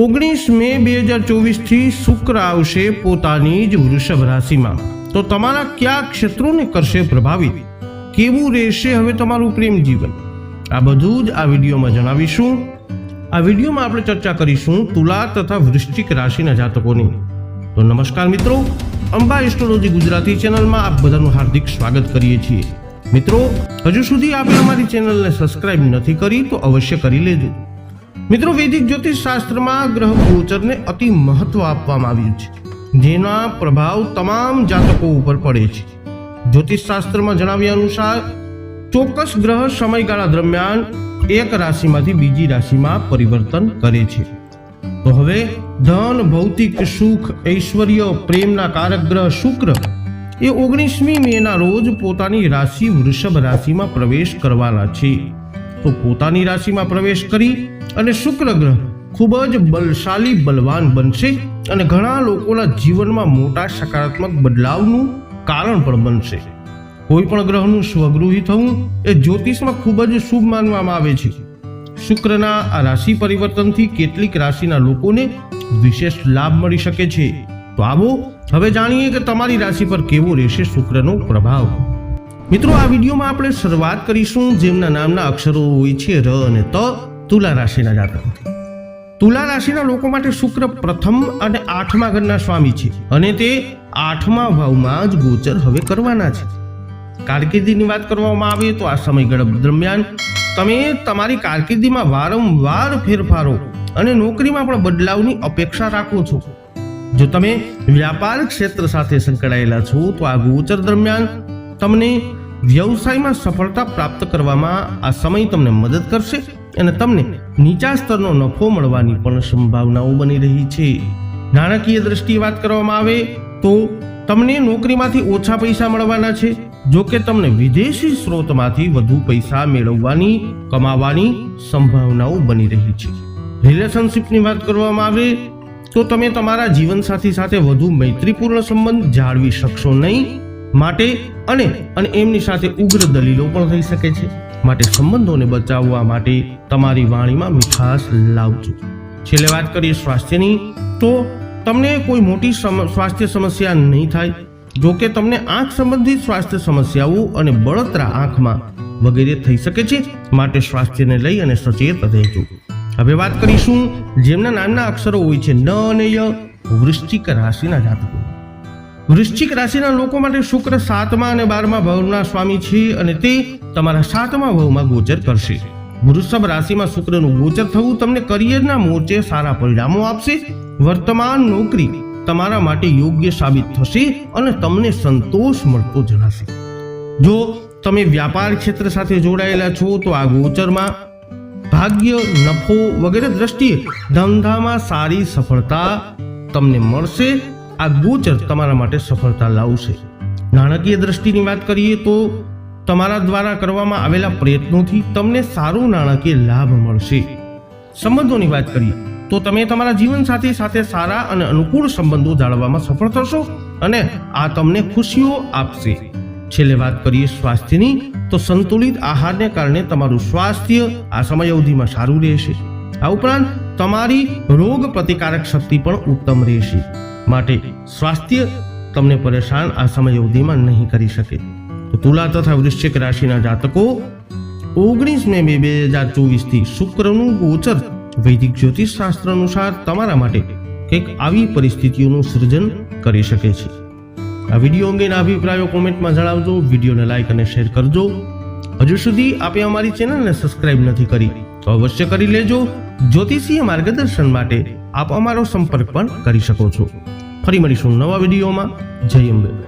ઓગણીસ મે બે હજાર ચોવીસથી શુક્ર આવશે પોતાની જ વૃષભ રાશિમાં. તો તમારા કયા ક્ષેત્રોને કરશે પ્રભાવિત? કેવું રહેશે હવે તમારું પ્રેમ જીવન? આ બધું જ આ વિડીયોમાં જણાવીશું. આ વિડીયોમાં આપણે ચર્ચા કરીશું તુલા તથા વૃશ્ચિક રાશિના જાતકોની. તો નમસ્કાર મિત્રો, અંબા એસ્ટ્રોલોજી ગુજરાતી ચેનલમાં આપ બધાનું હાર્દિક સ્વાગત કરીએ છીએ. મિત્રો, હજુ સુધી આપણે અમારી ચેનલને સબસ્ક્રાઇબ નથી કરી તો અવશ્ય કરી લેજો. મિત્રો, વૈદિક જ્યોતિષ શાસ્ત્રમાં ગ્રહ ગોચરને અતિ મહત્વ આપવામાં આવ્યું છે. જેના પ્રભાવ તમામ જાતકો ઉપર પડે છે. જ્યોતિષ શાસ્ત્રમાં જણાવ્યા અનુસાર, ચોક્કસ ગ્રહ સમયગાળા દરમિયાન એક રાશિમાંથી બીજી રાશિમાં પરિવર્તન કરે છે. તો હવે ધન, ભૌતિક સુખ, ઐશ્વર્ય, પ્રેમના કારક ગ્રહ શુક્ર એ ઓગણીસમી મેના રોજ પોતાની રાશિ વૃષભ રાશિમાં પ્રવેશ કરવાના છે. તો પોતાની રાશિમાં પ્રવેશ કરી અને શુક્ર ગ્રહ ખૂબ જ બલશાલી બલવાન બનશે અને ઘણા લોકોના જીવનમાં મોટા સકારાત્મક બદલાવનું કારણ પણ બનશે. કોઈ પણ ગ્રહનું સ્વગૃહી થવું એ જ્યોતિષમાં ખૂબ જ શુભ માનવામાં આવે છે. શુક્રના આ રાશિ પરિવર્તનથી કેટલીક રાશિના લોકોને વિશેષ લાભ મળી શકે છે. તો આવો, હવે જાણીએ કે તમારી રાશિ પર કેવો રહેશે શુક્રનો પ્રભાવ. મિત્રો, આ વિડીયોમાં આપણે શરૂઆત કરીશું જેમના નામના અક્ષરો હોય છે ર અને ત, તુલા રાશિના જાતકો. તુલા રાશિના લોકો માટે શુક્ર પ્રથમ અને આઠમા ઘરના સ્વામી છે અને તે આઠમા ભાવમાં જ ગોચર હવે કરવાના છે. કારકિર્દીની વાત કરવામાં આવે તો આ સમયગાળા દરમિયાન તમે તમારી કારકિર્દીમાં વારંવાર ફેરફારો અને નોકરીમાં પણ બદલાવની અપેક્ષા રાખો છો. જો તમે વ્યાપાર ક્ષેત્ર સાથે સંકળાયેલા છો, તો આ ગોચર દરમિયાન તમને વ્યવસાયમાં સફળતા પ્રાપ્ત કરવામાં આ સમય તમને મદદ કરશે અને તમને નીચા સ્તરનો નફો મળવાની પણ સંભાવનાઓ બની રહી છે. નાણાકીય દ્રષ્ટિએ વાત કરવામાં આવે તો તમને નોકરીમાંથી ઓછા પૈસા મળવાના છે. જો કે તમને વિદેશી સ્ત્રોતમાંથી વધુ પૈસા મેળવવાની, કમાવાની સંભાવનાઓ બની રહી છે. રિલેશનશિપની વાત કરવામાં આવે તો તમે તમારા જીવનસાથી સાથે વધુ મૈત્રીપૂર્ણ સંબંધ જાળવી શકશો નહીં. માટે અને અને એમની સાથે ઉગ્ર દલીલો પણ થઈ શકે છે. માટે સંબંધોને બચાવવા માટે તમારી વાણીમાં મીઠાશ લાવજો. છેલ્લે વાત કરીએ સ્વાસ્થ્યની, તો તમને કોઈ મોટી સ્વાસ્થ્ય સમસ્યા નહીં થાય. જો કે તમને આંખ સંબંધિત સ્વાસ્થ્ય સમસ્યાઓ અને બળતરા આંખમાં વગેરે થઈ શકે છે, માટે સ્વાસ્થ્યને લઈ અને સચેત રહેજો. હવે વાત કરીશું જેમના નામના અક્ષરો હોય છે, ન અને ય વૃશ્ચિક રાશિના જાતકો. વૃશ્ચિક રાશિના લોકો માટે શુક્ર સાતમા અને બારમા ભાવના સ્વામી છે અને તે તમારા સાતમા ભાવમાં ગોચર કરશે. વૃષભ રાશિમાં શુક્રનું ગોચર થવું તમને કરિયરના મોરચે સારા પરિણામો આપશે. વર્તમાન નોકરી તમારા માટે યોગ્ય સાબિત થશે અને તમને સંતોષ મળતો જણાશે. જો તમે વ્યાપાર ક્ષેત્ર સાથે જોડાયેલા છો તો આ ગોચરમાં ભાગ્ય, નફો વગેરે દ્રષ્ટિએ ધંધામાં સારી સફળતા તમને મળશે. આ ગોચર તમારા માટે સફળતા લાવશે. નાણાકીય દ્રષ્ટિની વાત કરીએ તો તમારા દ્વારા કરવામાં આવેલા પ્રયત્નોથી તમને સારો નાણાકીય લાભ મળશે. સંબંધોની વાત કરીએ, તો તમે તમારા જીવનસાથી સાથે સારા અને અનુકૂળ સંબંધો જાળવવામાં સફળ થશો અને આ તમને ખુશીઓ આપશે. છેલ્લે વાત કરીએ સ્વાસ્થ્યની, તો સંતુલિત આહારને કારણે તમારું સ્વાસ્થ્ય આ સમયાવધિમાં સારું રહેશે. આ ઉપરાંત તમારી રોગ પ્રતિકારક શક્તિ પણ ઉત્તમ રહેશે. માટે સ્વાસ્થ્ય તમને પરેશાન આ સમય અવધિમાં નહીં કરી શકે. તો તુલા તથા વૃશ્ચિક રાશિના જાતકો ઓગણીસ મે બે હજાર ચોવીસથી શુક્રનું ગોચર વૈદિક જ્યોતિષ શાસ્ત્ર અનુસાર તમારા માટે કંઈક આવી પરિસ્થિતિઓનું સર્જન કરી શકે છે. આ વીડિયો અંગેના અભિપ્રાયો કોમેન્ટમાં જણાવજો, વિડીયોને લાઇક અને શેર કરજો. હજુ સુધી આપે અમારી ચેનલને સબસ્ક્રાઇબ નથી કરી, તો અવશ્ય કરી લેજો. જ્યોતિષીય માર્ગદર્શન માટે આપ અમારો સંપર્ક પણ કરી શકો છો. ફરી મળીશું નવા વિડીયોમાં. જય અંબે.